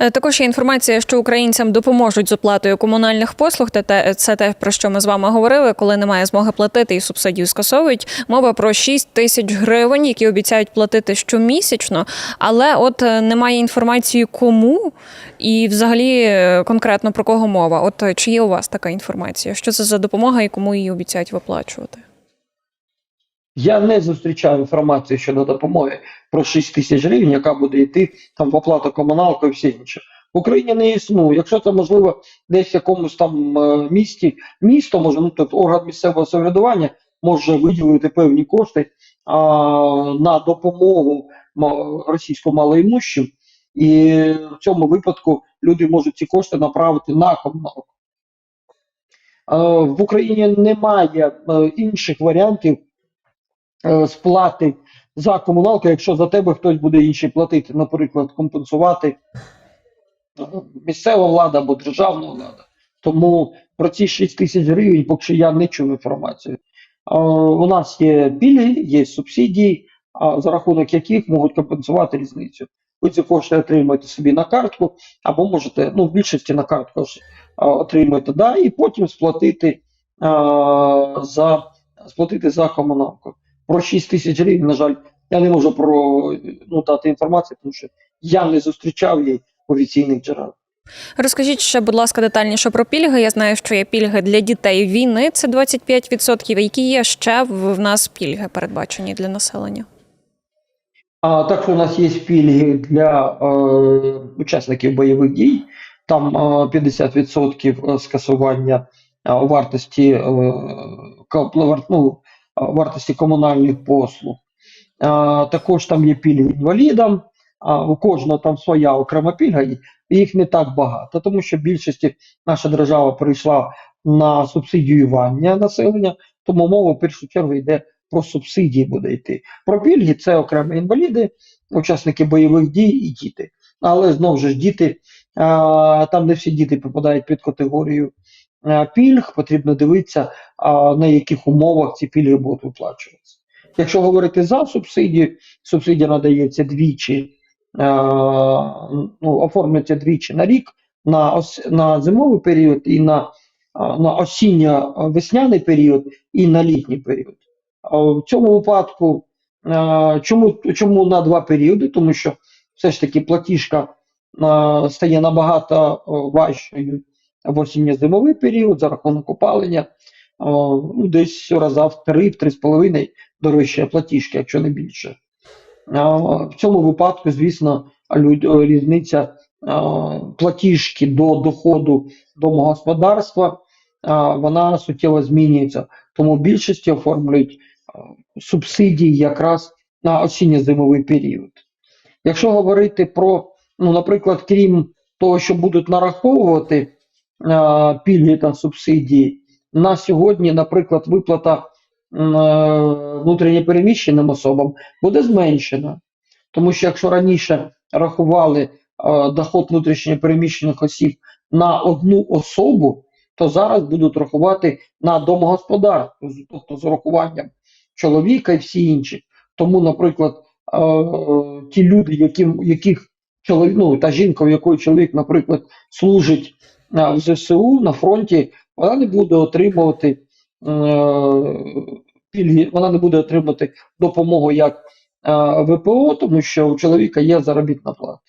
Е, Також є інформація, що українцям допоможуть з оплатою комунальних послуг. Та те це те, про що ми з вами говорили, коли немає змоги платити і субсидію скасовують. Мова про 6 тисяч гривень, які обіцяють платити щомісячно. Але от е, немає інформації, кому і взагалі е, конкретно про кого мова. От чи є у вас така інформація? Що це за допомога і кому її обіцяють виплачувати? Я не зустрічаю інформацію щодо допомоги про 6 тисяч гривень, яка буде йти там в оплату комуналку і все інше. В Україні не існує. Якщо це можливо десь в якомусь там е, місті, місто може, ну тобто орган місцевого самоврядування може виділити певні кошти а, на допомогу ма- російсько малоімущим, і в цьому випадку люди можуть ці кошти направити на комуналку. Е, В Україні немає е, інших варіантів сплати за комуналку, якщо за тебе хтось буде інший платити, наприклад, компенсувати е, місцева влада або державна влада. Тому про ці 6 тисяч гривень, поки що я не чув інформацію. Е, У нас є пільги, є субсидії, за рахунок яких можуть компенсувати різницю. Ви ці кошти отримуєте собі на картку, або можете, ну, в більшості на картку е, отримуєте, да, і потім сплатити, е, за, сплатити за комуналку. Про 6 тисяч гривень, на жаль, я не можу про ну, дати інформацію, тому що я не зустрічав її в офіційних джерелах. Розкажіть ще, будь ласка, детальніше про пільги. Я знаю, що є пільги для дітей війни, це 25%. Які є ще в нас пільги передбачені для населення? А також у нас є пільги для е, учасників бойових дій. Там е, 50% скасування е, вартості, е, ну, е, вартості комунальних послуг. Також там є пільги інвалідам. У кожного там своя окрема пільга, їх не так багато, тому що в більшості наша держава прийшла на субсидіювання населення, тому мова в першу чергу йде про субсидії буде йти. Про пільги це окремо інваліди, учасники бойових дій і діти. Але знову ж діти, там не всі діти попадають під категорію пільг, потрібно дивитися, на яких умовах ці пільги будуть виплачуватися. Якщо говорити за субсидію, субсидія надається двічі, а, ну, оформлюється двічі на рік, на, ос, на зимовий період і на, на осінньо-весняний період і на літній період. В цьому випадку е, чому, чому на два періоди? Тому що все ж таки платіжка е, стає набагато е, важчою в осінньо-зимовий період за рахунок опалення. Ну, десь раза в 3-3,5 дорожчає платіжка, якщо не більше. В цьому випадку, звісно, різниця платіжки до доходу домогосподарства е, вона суттєво змінюється. Тому в більшості оформлюють субсидії якраз на осінньо-зимовий період. Якщо говорити про, ну, наприклад, крім того, що будуть нараховувати пільги та субсидії, на сьогодні, наприклад, виплата е, внутрішньопереміщеним особам буде зменшена. Тому що якщо раніше рахували е, доход внутрішньопереміщених осіб на одну особу, то зараз будуть рахувати на домогосподарство, тобто з урахуванням чоловіка і всі інші. Тому, наприклад, е, ті люди, яким, яких чоловік, ну, та жінка, у якої чоловік, наприклад, служить е, в ЗСУ на фронті, вона не буде отримувати е, пільги, вона не буде отримувати допомогу як е, ВПО, тому що у чоловіка є заробітна плата.